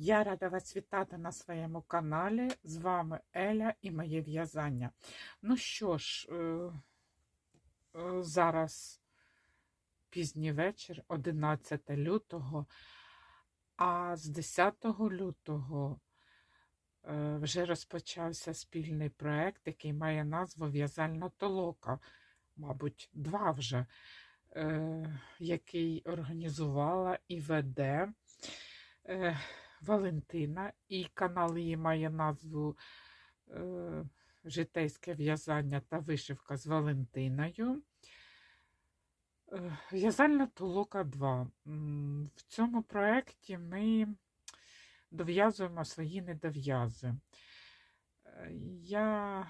Я рада вас вітати на своєму каналі. З вами Еля і моє в'язання. Ну що ж, е, е, зараз пізній вечір, 11 лютого, а з 10 лютого е, вже розпочався спільний проект, який має назву В'язальна толока, мабуть, два вже, який організувала і веде. Валентина, і канал її має назву е, Житейське в'язання та вишивка з Валентиною. Е, В'язальна толока 2. В цьому проєкті ми дов'язуємо свої недов'язи. Е, Я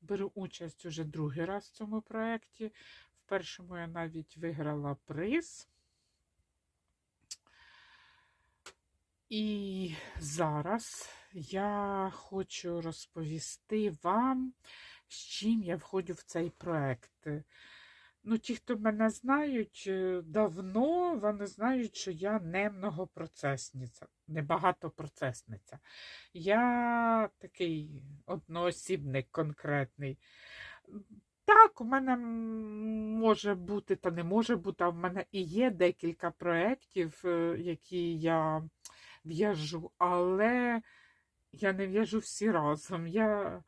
беру участь уже другий раз в цьому проєкті. В першому я навіть виграла приз. І зараз я хочу розповісти вам, з чим я входжу в цей проект. Ну, ті, хто мене знають е, давно, вони знають, що я не многопроцесниця, не багатопроцесниця. Я такий одноосібник конкретний. Так, у мене може бути, та не може бути, а в мене і є декілька проєктів, е, які я в'яжу, але я не в'яжу всі разом. Я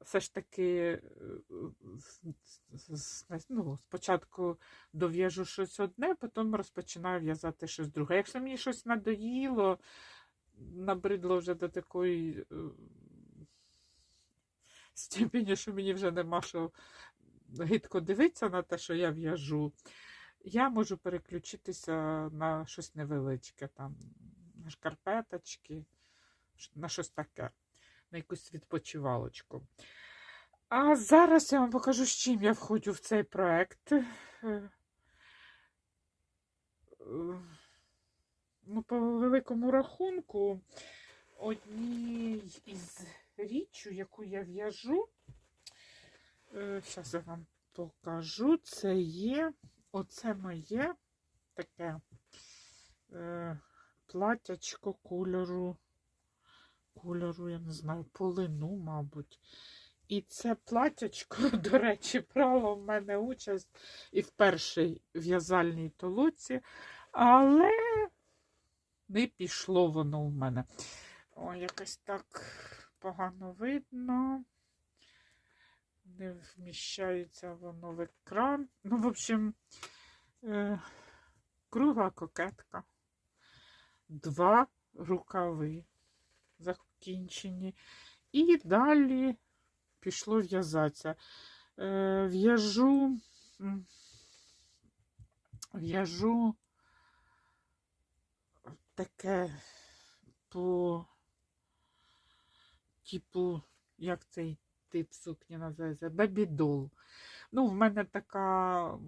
все ж таки е, ну, спочатку дов'яжу щось одне, потім розпочинаю в'язати щось друге. Якщо мені щось надоїло, набридло вже до такої е, степені, що мені вже нема що гидко дивитися на те, що я в'яжу, я можу переключитися на щось невеличке, там, на шкарпеточки, на щось таке, на якусь відпочивалочку. А зараз я вам покажу, з чим я входжу в цей проект. Е, е, Ну, по великому рахунку, одній із річчю, яку я в'яжу, зараз я вам покажу, це є, оце моє таке е, платячко кольору, кольору, я не знаю, полину, мабуть. І це платячко, до речі, брало в мене участь і в першій в'язальній толоці, але не пішло воно в мене. О, якось так погано видно. Не вміщається воно в екран. Ну, в общем, е, кругла кокетка. Два рукави закінчені. І далі пішло в'язатися. Е, в'яжу, в'яжу таке по типу, як цей тип сукні називається, бебідол. Ну, в мене така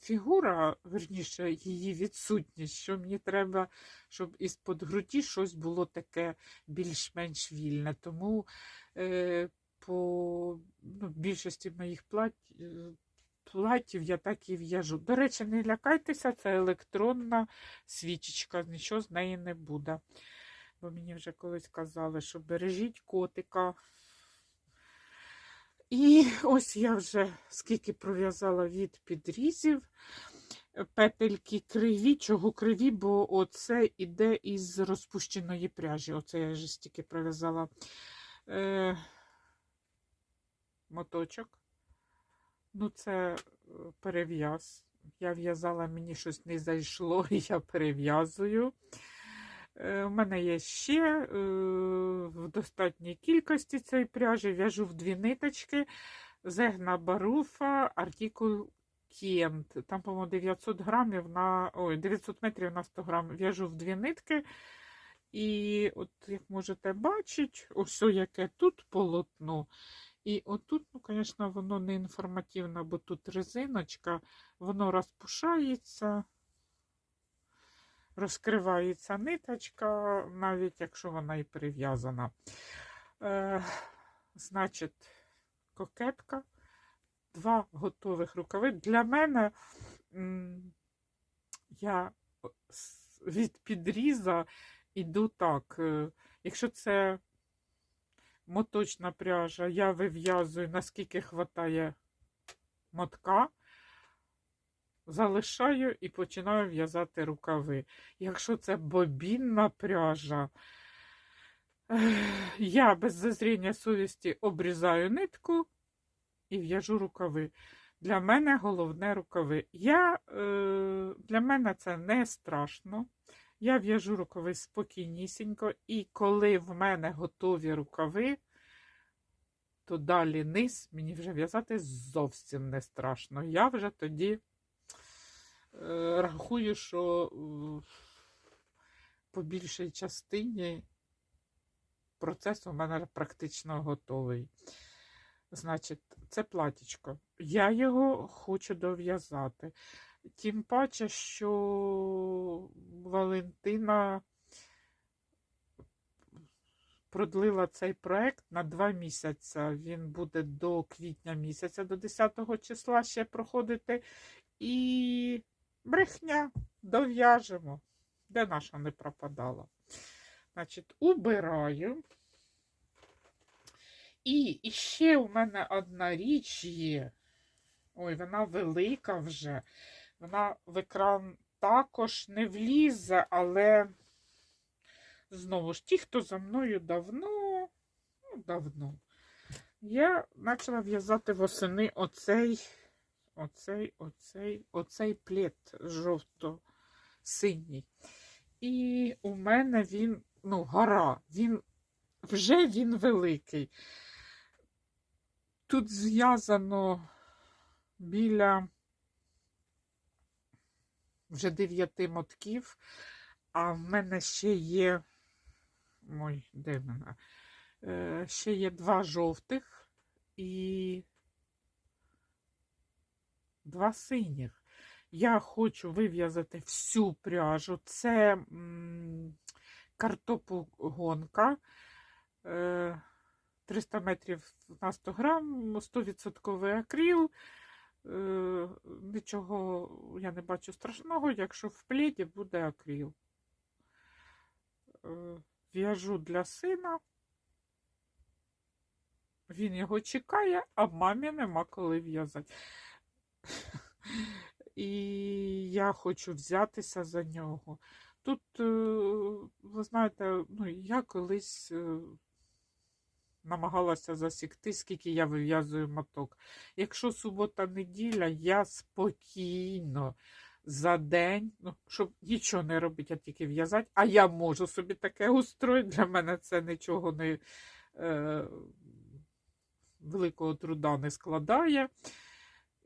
фігура, верніше, її відсутність, що мені треба, щоб із-под груді щось було таке більш-менш вільне. Тому е, по ну, більшості моїх плать, е, платів я так і в'яжу. До речі, не лякайтеся, це електронна свічечка, нічого з неї не буде. Бо мені вже колись казали, що бережіть котика. І ось я вже скільки пров'язала від підрізів. Петельки криві. Чого криві, бо оце іде із розпущеної пряжі. Оце я вже стільки пров'язала е, моточок. Ну, це е, перев'яз. Я в'язала, мені щось не зайшло, і я перев'язую. Е, У мене є ще е, в достатній кількості цієї пряжі. В'яжу в дві ниточки. Зегна Баруфа, артикул Кент. Там, по-моєму, 900 грамів на ой, 900 метрів на 100 грам. В'яжу в дві нитки. І от, як можете бачити, ось яке тут полотно. І отут, ну, звісно, воно не інформативно, бо тут резиночка, воно розпушається, розкривається ниточка, навіть якщо вона і прив'язана. Е, значить, кокетка, два готових рукави. Для мене м, я від підріза іду так. е, Якщо це моточна пряжа, я вив'язую, наскільки хватає мотка, залишаю і починаю в'язати рукави. Якщо це бобінна пряжа, я без зазріння совісті обрізаю нитку і в'яжу рукави. Для мене головне рукави. Я, е, для мене це не страшно. Я в'яжу рукави спокійнісінько, і коли в мене готові рукави, то далі низ мені вже в'язати зовсім не страшно. Я вже тоді рахую, що е, по більшій частині процес у мене практично готовий. Значить, це платічко. Я його хочу дов'язати. Тим паче, що Валентина продлила цей проект на два місяці. Він буде до квітня місяця, до 10 числа ще проходити. І брехня дов'яжемо. Де наша не пропадала? Значить, убираю. І ще у мене одна річ є. Ой, вона велика вже. Вона в екран також не влізе, але знову ж ті, хто за мною давно, ну, давно, я почала в'язати восени оцей, оцей, оцей, оцей плід жовто-синій. І у мене він, ну, гора, він вже він великий. Тут зв'язано біля вже дев'яти мотків, а в мене ще є. Ой, де мене? Е, ще є два жовтих і два синіх. Я хочу вив'язати всю пряжу. Це картопогонка. Е, 300 метрів на 100 грам, 100% акріл. Е, Нічого я не бачу страшного, якщо в пледі буде акріл. Е, В'яжу для сина. Він його чекає, а мамі нема коли в'язати. І я хочу взятися за нього. Тут, е, ви знаєте, ну, я колись е, намагалася засікти, скільки я вив'язую моток. Якщо субота-неділя, я спокійно за день, ну, щоб нічого не робити, а тільки в'язати, а я можу собі таке устроїти. Для мене це нічого не е, великого труда не складає.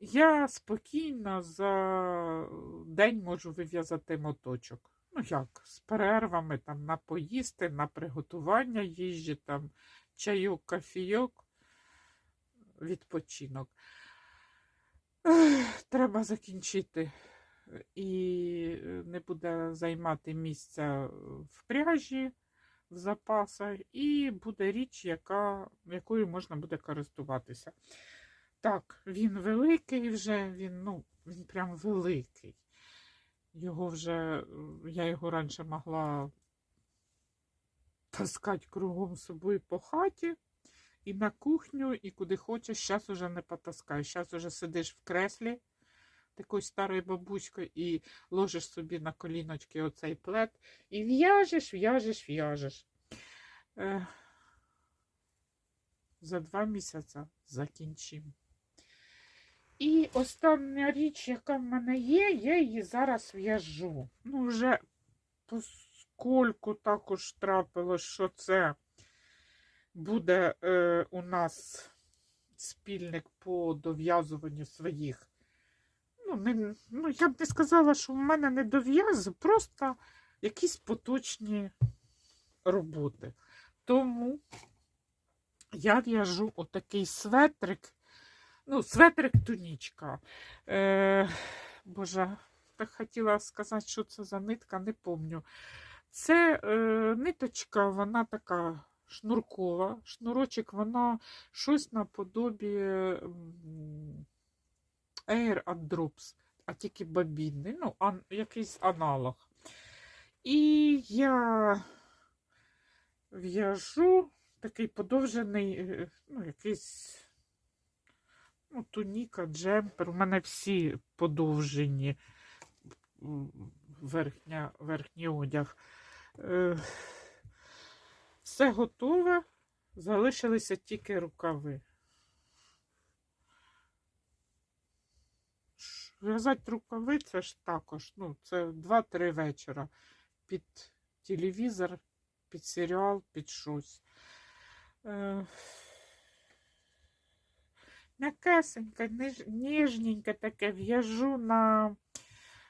Я спокійно за день можу вив'язати моточок. Ну як, з перервами там на поїсти, на приготування їжі, там чайок, кофійок, відпочинок. Треба закінчити. І не буде займати місця в пряжі, в запасах, і буде річ, яка, якою можна буде користуватися. Так, він великий вже, він, ну, він прям великий. Його вже, я його раніше могла таскати кругом собою по хаті і на кухню, і куди хочеш. Зараз уже не потаскаєш. Зараз уже сидиш в креслі такою старою бабуською і ложиш собі на коліночки оцей плед і в'яжеш, в'яжеш, в'яжеш. Е, за два місяці закінчимо. І остання річ, яка в мене є, я її зараз в'яжу. Ну, вже поскольку також трапилось, що це буде е, у нас спільник по дов'язуванню своїх. Ну, не, ну, я б не сказала, що в мене не дов'язи, просто якісь поточні роботи. Тому я в'яжу отакий светрик. Ну, светрик тунічка. Е, Боже, так хотіла сказати, що це за нитка, не помню. Це е, ниточка, вона така шнуркова. Шнурочок, вона щось наподобі Air and Drops, а тільки бобінний, ну, ан, якийсь аналог. І я в'яжу такий подовжений, е, ну, якийсь ну, туніка, джемпер. У мене всі подовжені верхня, верхній одяг. Е, Все готове, залишилися тільки рукави. В'язати рукави це ж також, ну, це 2-3 вечора під телевізор, під серіал, під щось. М'якесеньке, ніжненьке таке в'яжу на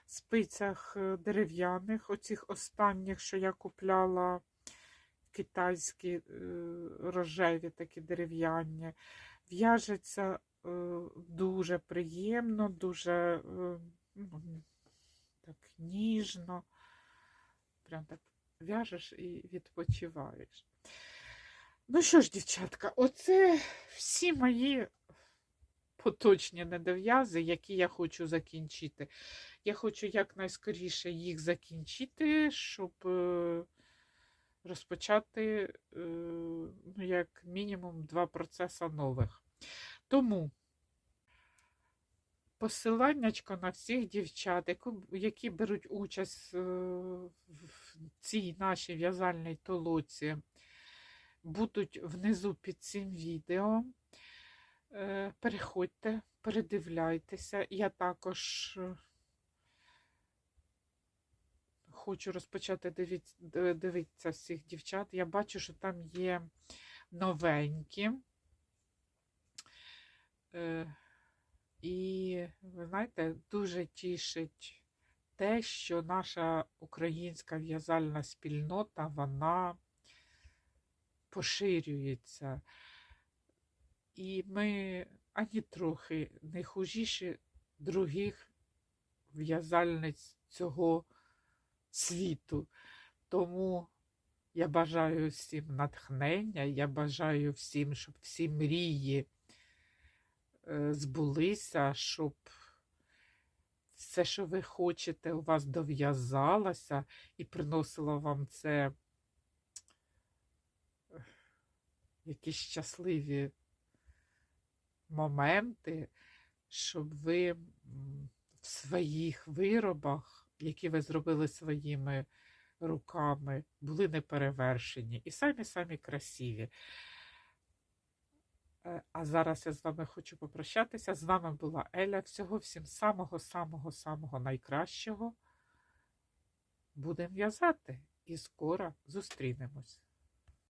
спицях е, дерев'яних, оцих останніх, що я купляла китайські е, рожеві такі дерев'яні. В'яжеться е, дуже приємно, дуже ну, так ніжно. Прям так в'яжеш і відпочиваєш. Ну що ж, дівчатка, оце всі мої поточні недов'язи, які я хочу закінчити. Я хочу якнайскоріше їх закінчити, щоб е, розпочати, е, ну, як мінімум, два процеси нових. Тому посиланнячко на всіх дівчат, які беруть участь е, в цій нашій в'язальній толоці, будуть внизу під цим відео. Е, Переходьте, передивляйтеся. Я також е, хочу розпочати дивитися всіх дівчат. Я бачу, що там є новенькі. Е, І, ви знаєте, дуже тішить те, що наша українська в'язальна спільнота, вона поширюється. І ми ані трохи не хужіші других в'язальниць цього світу. Тому я бажаю всім натхнення, я бажаю всім, щоб всі мрії е, збулися, щоб все, що ви хочете, у вас дов'язалося і приносило вам це е, якісь щасливі моменти, щоб ви в своїх виробах, які ви зробили своїми руками, були неперевершені і самі-самі красиві. Е, А зараз я з вами хочу попрощатися. З вами була Еля. Всього всім самого-самого-самого найкращого. Будемо в'язати і скоро зустрінемось.